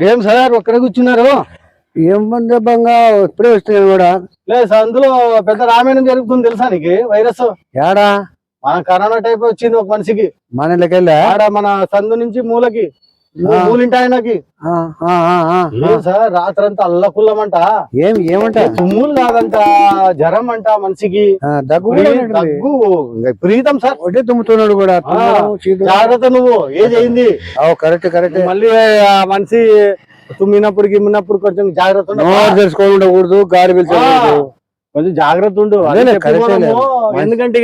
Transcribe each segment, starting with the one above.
ఏం సార్ ఒక్కడే కూర్చున్నారు? ఏం బంగా ఇప్పుడే వస్తున్నాను కూడా లేదు సార్ అందులో పెద్ద రామాయణం జరుగుతుంది తెలుసా నీకు? వైరస్. ఏడా మన కరోనా టైప్ వచ్చింది ఒక మనిషికి. మన ఇళ్ళకెళ్ళా? మన సందు నుంచి మూలకి. మూ- మూలింటి ఆయనకి? ఆ, ఆ, ఆ, ఆ. ఏం సార్ రాత్రంతా అల్లకుల్లమంట? ఏం ఏమంట? తుమ్ములు కాదంట జ్వరం అంట మనిషికి దగ్గు. దగ్గు ప్రీతం సార్. ఒకటే తుమ్ముతున్నాడు కూడా. జాగ్రత్త నువ్వు అవు కరెక్ట్ కరెక్ట్. మళ్ళీ ఆ మనిషి తుమ్మినప్పుడు గిమ్మినప్పుడు కొంచెం జాగ్రత్త తెలుసుకొని ఉండకూడదు గాలి పిలిచకూడదు. కొంచెం జాగ్రత్త ఉండు. ఎందుకంటే.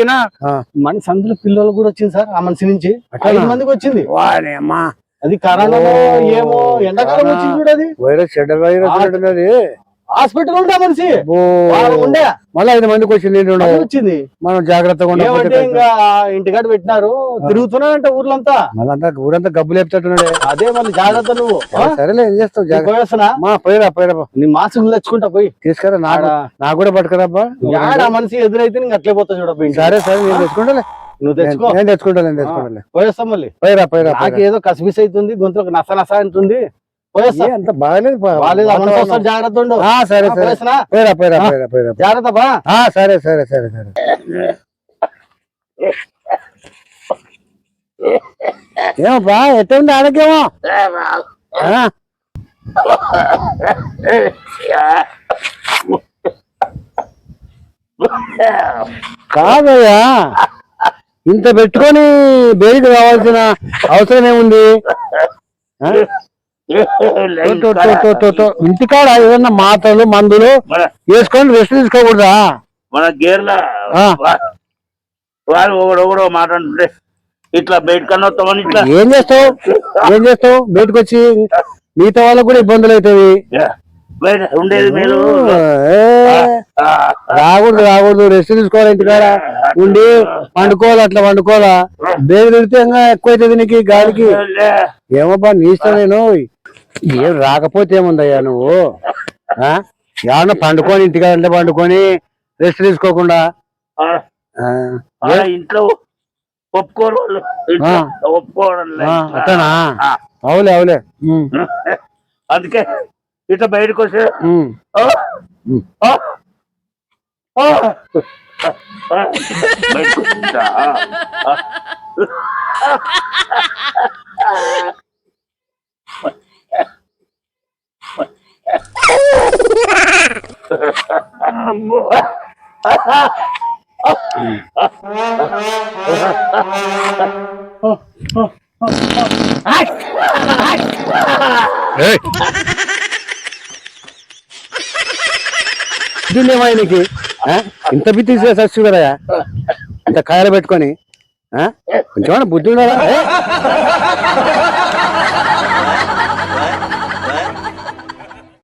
మనిషి అందులో పిల్లలు కూడా వచ్చింది సార్ ఆ మనిషి నుంచి? ఐదు మందికి వచ్చింది. అది కరోనా. ఏమో ఎండాకాలం. వచ్చింది చూడు అది. వైరస్ చెడ్డ వైరస్. ఉన్నట్టున్నది హాస్పిటల్ ఉండే మనిషి? ఉండే మళ్ళీ ఐదు మందికి వచ్చింది అది. వచ్చింది. మనం జాగ్రత్తగా ఇంకా ఇంటికాడ పెట్టినారు. తిరుగుతున్నాడంట ఊర్లంతా. మళ్ళంతా ఊరంతా గబ్బు లేపుతట్టున్నాడే అదే మళ్ళీ జాగ్రత్త నువ్వు? సరేలే ఏం చేస్తావు? పోయేస్తున్నా మా పోయిరా పోయిరా. నీ తెచ్చుకుంటా పోయి. తీసుకురా నాకు కూడా పట్టుకురాబ్బా. మనిషి ఎదురైతే నీకు అట్లే పోతా చూడ సరే సరే నేను తెచ్చుకుంటాలే. నువ్వు తెచ్చుకో. నేను నేను పోయేస్తా మళ్ళీ. పోయిరా పోయిరా నాకు ఏదో కసిపిస్ అవుతుంది గొంతులకు నస నస అంటుంది. పోయేస్తా. ఏ, అంత బాగాలేదు పా. వాళ్ళేదో అమలు వాతావరణం. వస్తారు, జాగ్రత్త ఉండు. ఆ, సరే ఆ, సరే. పోయేస్తున్నా? పోయిరా పోయిరా ఆ. పోయిరా పోయిరా. జాగ్రత్త బా. ఆ, సరే సరే సరే సరే. ఏమబ్బా ఎట్ట ఉంది ఆడకేమో? కాదయ్యా. ఇంత పెట్టుకొని బేడికి రావాల్సిన అవసరం ఏముంది. ఇంటికాడ ఏదన్నా మాత్రలు మందులు వేసుకొని రెస్ట్ తీసుకోకూడదా? మన గేర్ల ఆ. వాడు ఒకడు ఒకడో మాట్లాడుతుంటే ఇట్లా బయట కన్నా వస్తామని ఇట్లా. ఏం చేస్తావు? ఏం చేస్తావు? బయటకు వచ్చి మిగతా వాళ్ళకు కూడా ఇబ్బందులు అవుతాయి బయట ఉండేది మీరు? రాకూడదు రాకూడదు రెస్ట్ తీసుకోవాలి ఇంటికాడ. ఉండి వండుకోవాలి అట్లా వండుకోవాలా బేగు తిడితే ఇంకా ఎక్కువైతుంది నీకు గాలికి. ఏమబ్బా నీ ఇష్టం నేను. ఏం రాకపోతే ఏముందయ్యా నువ్వు? ఏమన్నా పండుకొని ఇంటికాడ అంటే పండుకొని రెస్ట్ తీసుకోకుండా. ఇంట్లో ఒప్పుకోరు ఒప్పుకోవడం. అవులే అవులే. అందుకే ఇట్లా బయటకు వస్తే ఉమ్. ఆ, ఉమ్. ఆయనకి ఇంత బిత్తి సచ్చు కదయా ఇంత కాయలు పెట్టుకొని ఆ? బుద్ధి ఉండాలా